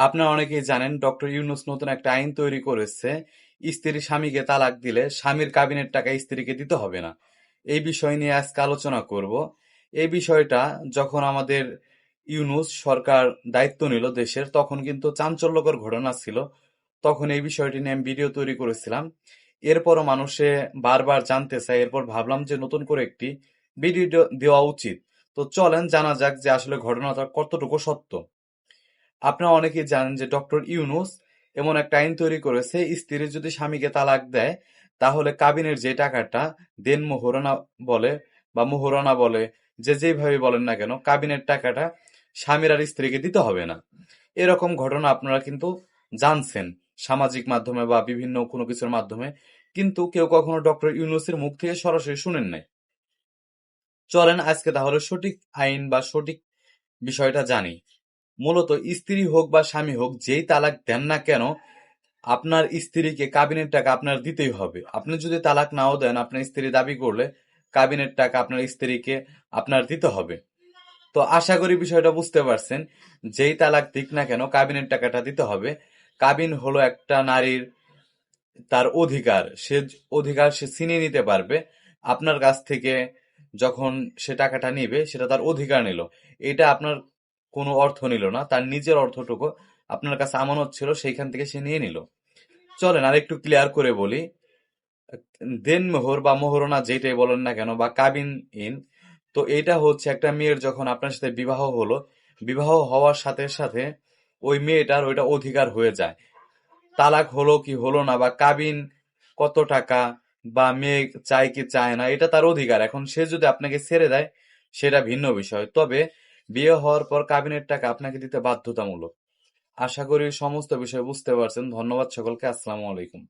আপনারা অনেকেই জানেন, ডক্টর ইউনুস নতুন একটা আইন তৈরি করেছে। স্ত্রী স্বামীকে তালাক দিলে স্বামীর কাবিনের টাকা স্ত্রীকে দিতে হবে না। এই বিষয় নিয়ে আজকে আলোচনা করব। এই বিষয়টা যখন আমাদের ইউনুস সরকার দায়িত্ব নিল দেশের, তখন কিন্তু চাঞ্চল্যকর ঘটনা ছিল। তখন এই বিষয়টি নিয়ে আমি ভিডিও তৈরি করেছিলাম। এরপরও মানুষে বারবার জানতে চায়, এরপর ভাবলাম যে নতুন করে একটি ভিডিও দেওয়া উচিত। তো চলেন, জানা যাক যে আসলে ঘটনাটা কতটুকু সত্য। আপনারা অনেকেই জানেন যে ডক্টর ইউনুস এমন একটা আইন তৈরি করেছে, স্ত্রী যদি স্বামীকে তালাক দেয়, তাহলে কাবিনের যে টাকাটা, দেন মোহরানা বলে বা মোহরানা বলে, যে যেভাবে বলেন না কেন, কাবিনের টাকাটা স্বামীর আর স্ত্রীকে দিতে হবে না। এরকম ঘটনা আপনারা কিন্তু জানছেন সামাজিক মাধ্যমে বা বিভিন্ন কোনো কিছুর মাধ্যমে, কিন্তু কেউ কখনো ডক্টর ইউনুসের মুখ থেকে সরাসরি শুনেন নাই। চলেন আজকে তাহলে সঠিক আইন বা সঠিক বিষয়টা জানি। মূলত স্ত্রী হোক বা স্বামী হোক, যেই তালাক দেন না কেন, আপনার স্ত্রীকে কাবিনের টাকা আপনার দিতেই হবে। আপনি যদি তালাক নাও দেন, আপনার স্ত্রী দাবি করলে কাবিনের টাকা আপনার স্ত্রীকে আপনার দিতে হবে। তো আশা করি বিষয়টা বুঝতে পারছেন, যেই তালাক দিক না কেন, কাবিনের টাকাটা দিতে হবে। কাবিন হলো একটা নারীর তার অধিকার। সে অধিকার সে ছিনিয়ে নিতে পারবে। আপনার কাছ থেকে যখন সে টাকাটা নিবে, সেটা তার অধিকার নিল। এটা আপনার কোনো অর্থ নিল না, তার নিজের অর্থটুকু আপনার কাছে আমানত ছিল, সেইখান থেকে সে নিয়ে নিল। চলেন আর একটু ক্লিয়ার করে বলি। দেন মোহর বা মোহরনা যেটাই বলেন না কেন, বা কাবিন ইন, তো এটা হচ্ছে একটা মেয়ের যখন আপনার সাথে বিবাহ হলো, বিবাহ হওয়ার সাথে সাথে ওই মেয়েটার ওইটা অধিকার হয়ে যায়। তালাক হলো কি হলো না, বা কাবিন কত টাকা, বা মেয়ে চায় কি চায় না, এটা তার অধিকার। এখন সে যদি আপনাকে ছেড়ে দেয়, সেটা ভিন্ন বিষয়। তবে বিয়ে হওয়ার পর কাবিনের টাকা আপনাকে দিতে বাধ্যতামূলক। আশা করি সমস্ত বিষয় বুঝতে পারছেন। ধন্যবাদ সকলকে। আসসালামু আলাইকুম।